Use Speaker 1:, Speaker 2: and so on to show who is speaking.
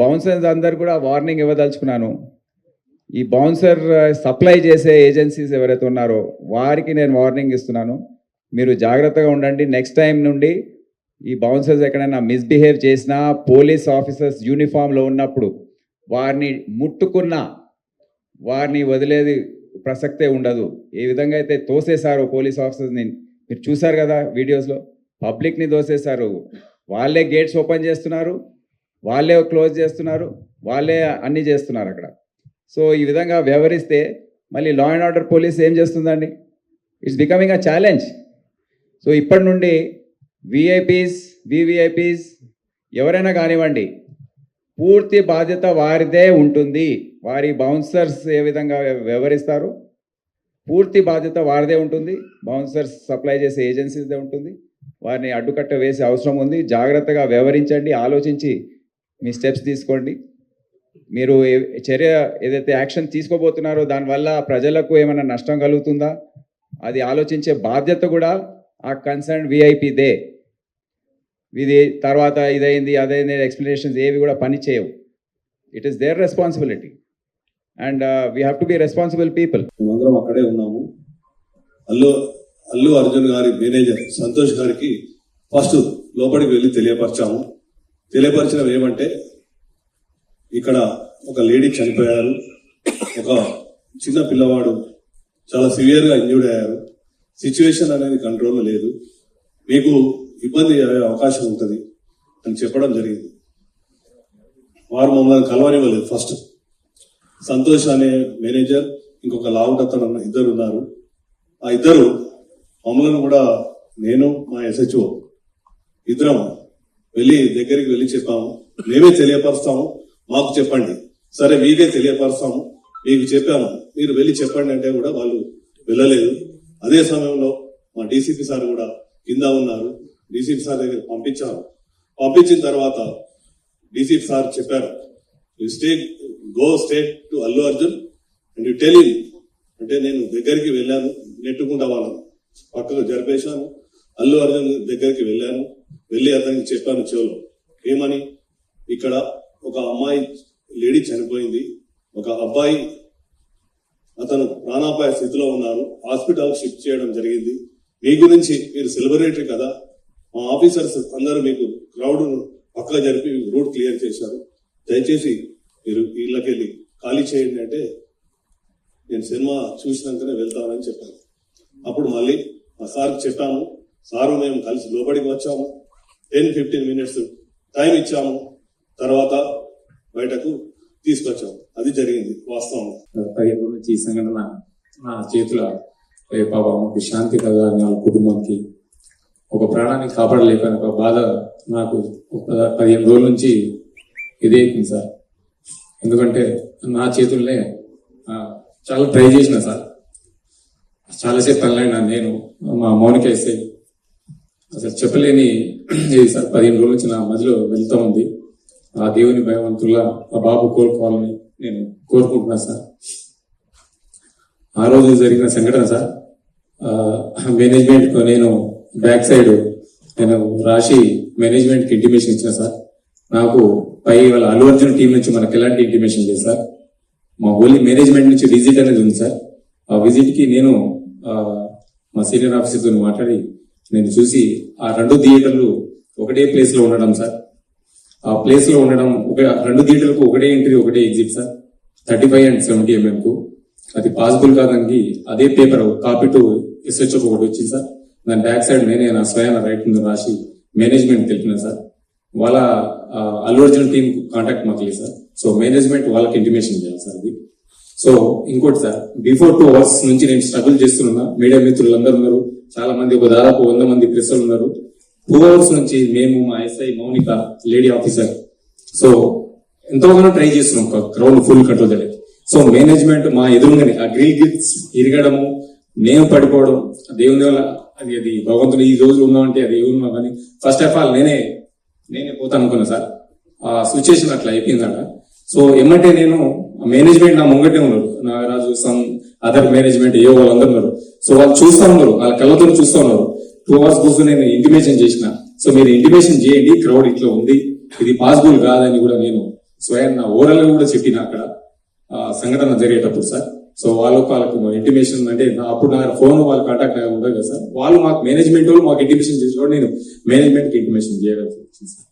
Speaker 1: Bouncers అందరు కూడా warning ఇవ్వదలుచుకున్నాను. ఈ బౌన్సర్ సప్లై చేసే ఏజెన్సీస్ ఎవరైతే ఉన్నారో వారికి నేను వార్నింగ్ ఇస్తున్నాను. మీరు జాగ్రత్తగా ఉండండి. నెక్స్ట్ టైం నుండి ఈ బౌన్సర్స్ ఎక్కడైనా మిస్బిహేవ్ చేసినా పోలీస్ ఆఫీసర్స్ యూనిఫామ్లో ఉన్నప్పుడు వారిని ముట్టుకున్నా వారిని వదిలేది ప్రసక్తే ఉండదు. ఏ విధంగా అయితే తోసేశారు పోలీస్ ఆఫీసర్స్ని మీరు చూసారు కదా వీడియోస్లో? పబ్లిక్ని తోసేశారు. వాళ్ళే గేట్స్ ఓపెన్ చేస్తున్నారు. వాళ్ళే క్లోజ్ చేస్తున్నారు వాళ్ళే అన్నీ చేస్తున్నారు అక్కడ. సో ఈ విధంగా వ్యవహరిస్తే మళ్ళీ లా అండ్ ఆర్డర్ పోలీస్ ఏం చేస్తుందండి? It's becoming a challenge so ఇప్పటి నుండి విఐపీస్ వివిఐపీస్ ఎవరైనా కానివ్వండి పూర్తి బాధ్యత వారిదే ఉంటుంది. వారి బౌన్సర్స్ ఏ విధంగా వ్యవహరిస్తారు? పూర్తి బాధ్యత వారిదే ఉంటుంది. బౌన్సర్స్ సప్లై చేసే ఏజెన్సీస్దే ఉంటుంది. వారిని అడ్డుకట్ట వేసే అవసరం ఉంది. జాగ్రత్తగా వ్యవహరించండి ఆలోచించి మీ స్టెప్స్ తీసుకోండి. మీరు చర్య ఏదైతే యాక్షన్ తీసుకోబోతున్నారో దానివల్ల ప్రజలకు ఏమైనా నష్టం కలుగుతుందా? అది ఆలోచించే బాధ్యత కూడా ఆ కన్సర్న్ విఐపిదే ఇది తర్వాత ఇదైంది అదైంది ఎక్స్ప్లెనేషన్స్ ఏవి కూడా పని చేయవు. It is their responsibility and we have to be responsible people
Speaker 2: మేమందరం అక్కడే ఉన్నాము. అల్లు అల్లు అర్జున్ గారి మేనేజర్ సంతోష్ గారికి ఫస్ట్ లోపలికి వెళ్ళి తెలియపరిచాము. తెలియపరిచినవి ఏమంటే ఇక్కడ ఒక లేడీ చనిపోయారు ఒక చిన్న పిల్లవాడు చాలా సివియర్గా ఇంజూర్డ్ అయ్యారు. సిచ్యువేషన్ అనేది కంట్రోల్లో లేదు. మీకు ఇబ్బంది అయ్యే అవకాశం ఉంటుంది అని చెప్పడం జరిగింది. వారు మమ్మల్ని కలవనివ్వలేదు. ఫస్ట్ సంతోష్ అనే మేనేజర్ ఇంకొక లావుట్ అతను ఇద్దరు ఉన్నారు. ఆ ఇద్దరు మమ్మల్ని కూడా నేను మా ఎస్హెచ్ఓ ఇద్దరం వెళ్ళి దగ్గరికి వెళ్ళి చెప్పాము. మేమే తెలియపరుస్తాము. మాకు చెప్పండి. సరే మీకే తెలియపరుస్తాము. మీకు చెప్పాము. మీరు వెళ్ళి చెప్పండి అంటే కూడా వాళ్ళు వెళ్ళలేదు. అదే సమయంలో మా డీసీపీ సార్ కూడా కింద ఉన్నారు. డీసీపీ సార్ దగ్గర పంపించారు పంపించిన తర్వాత డీసీపీ సార్ చెప్పారు you state go state to Allu Arjun and you telling అంటే నేను దగ్గరికి వెళ్ళాను. నెట్టుకుంటా వాళ్ళను. పక్కకు జరిపేశాను. అల్లు అర్జున్ దగ్గరికి వెళ్ళాను. వెళ్ళి అతనికి చెప్పాను చెవులో ఏమని ఇక్కడ ఒక అమ్మాయి లేడీ చనిపోయింది. ఒక అబ్బాయి అతను ప్రాణాపాయ స్థితిలో ఉన్నారు. హాస్పిటల్ షిఫ్ట్ చేయడం జరిగింది. మీ గురించి మీరు సెలబ్రేటరీ కదా? మా ఆఫీసర్స్ అందరూ మీకు క్రౌడ్ పక్క జరిపి రూట్ క్లియర్ చేశారు. దయచేసి మీరు ఇళ్ళకెళ్ళి ఖాళీ చేయండి అంటే నేను సినిమా చూసినాకనే వెళ్తానని చెప్పాను. అప్పుడు మళ్ళీ మా సార్కి చెప్పాము సారు మేము కలిసి లోపలికి వచ్చాము. టెన్ ఫిఫ్టీన్ మినిట్స్ టైం ఇచ్చాము. తర్వాత బయటకు తీసుకొచ్చాము. అది జరిగింది వాస్తవం
Speaker 3: పదిహేను నుంచి ఈ సంఘటన నా చేతుల పాప అమ్మకి శాంతి కలగాలని వాళ్ళ కుటుంబానికి ఒక ప్రాణాన్ని కాపాడలేకపోయిన ఒక బాధ నాకు ఒక పదిహేను రోజుల నుంచి ఇదే సార్. ఎందుకంటే నా చేతుల్నే చాలా ట్రై చేసిన సార్. చాలాసేపు తనలైనా నేను మా మౌనిక వేస్తే అసలు చెప్పలేని సార్ పదిహేను రోజుల నుంచి నా మధ్యలో వెళ్తూ ఉంది. ఆ దేవుని భయవంతుల్లా ఆ బాబు కోలుకోవాలని నేను కోరుకుంటున్నా సార్. ఆ రోజు జరిగిన సంఘటన సార్. మేనేజ్మెంట్ నేను బ్యాక్ సైడ్ నేను రాసి మేనేజ్మెంట్కి ఇంటిమేషన్ ఇచ్చిన సార్. నాకు పై వాళ్ళ అల్లు అర్జున్ టీం నుంచి మనకు ఎలాంటి ఇంటిమేషన్ లేదు సార్. మా ఓన్లీ మేనేజ్మెంట్ నుంచి విజిట్ అనేది ఉంది సార్. ఆ విజిట్కి నేను మా సీనియర్ ఆఫీసర్తో మాట్లాడి నేను చూసి ఆ రెండు థియేటర్లు ఒకటే ప్లేస్లో ఉండడం సార్. ఆ ప్లేస్లో ఉండడం ఒక రెండు థియేటర్లకు ఒకటే ఎంట్రీ ఒకటే exit sir. Thirty five and seventy MM కు. అది పాసిబుల్ కాదని అదే పేపర్ కాపీ టు ఎస్హెచ్ ఒకటి వచ్చింది సార్. దాని బ్యాక్ సైడ్ నేనే నా స్వయాన రైట్ ముందు రాసి మేనేజ్మెంట్ తెలిపిన సార్. వాళ్ళ అల్లు అర్జున్ టీం కాంటాక్ట్ మాకు లేదు సార్. సో మేనేజ్మెంట్ వాళ్ళకి ఇంటిమేషన్ చేయాలి సార్ అది. సో ఇంకోటి సార్ బిఫోర్ టూ అవర్స్ నుంచి నేను స్ట్రగుల్ చేస్తున్నా మీడియా మిత్రులు అందరూ ఉన్నారు. చాలా మంది ఒక దాదాపు వంద మంది ప్రెస్లు ఉన్నారు. టూ అవర్స్ నుంచి మేము మా SI Mounika lady officer so ఎంతోగానో try చేస్తున్నాం. క్రౌడ్ ఫుల్ కంట్రోల్ చేయడానికి సో మేనేజ్మెంట్ మా ఎదురుగానే ఆ గ్రిల్ గిట్స్ ఇరగడము మేము పడిపోవడం దేవుని వల్ల అది అది భగవంతుడు ఈ రోజు ఉన్నామంటే అది ఉన్నా కానీ ఫస్ట్ ఆఫ్ ఆల్ నేనే నేనే పోతాను అనుకున్నా సార్. ఆ సిచ్యువేషన్ అట్లా అయిపోయిందట. సో ఏమంటే నేను మేనేజ్మెంట్ నా ముంగటే ఉన్నారు. నాగరాజు సమ్ అదర్ మేనేజ్మెంట్ ఏ వాళ్ళందరూ ఉన్నారు. సో వాళ్ళు చూస్తా ఉన్నారు. వాళ్ళ కళ్ళతో చూస్తా ఉన్నారు. టూ అవర్స్ కూర్చొని నేను ఇంటిమేషన్ చేసిన. సో మీరు ఇంటిమేషన్ చేయండి. క్రౌడ్ ఇట్లా ఉంది. ఇది పాసిబుల్ కాదని కూడా నేను స్వయం ఓరల్ కూడా చెప్పిన అక్కడ. సంఘటన జరిగేటప్పుడు సార్. సో వాళ్ళకు వాళ్ళకు ఇంటిమేషన్ అంటే అప్పుడు నా ఫోన్ వాళ్ళు కాంటాక్ట్ ఉంటుంది కదా సార్. వాళ్ళు మాకు మేనేజ్మెంట్ వాళ్ళు మాకు ఇంటిమేషన్ చేసినప్పుడు నేను మేనేజ్మెంట్కి ఇంటిమేషన్ చేయగలుగుతాను సార్.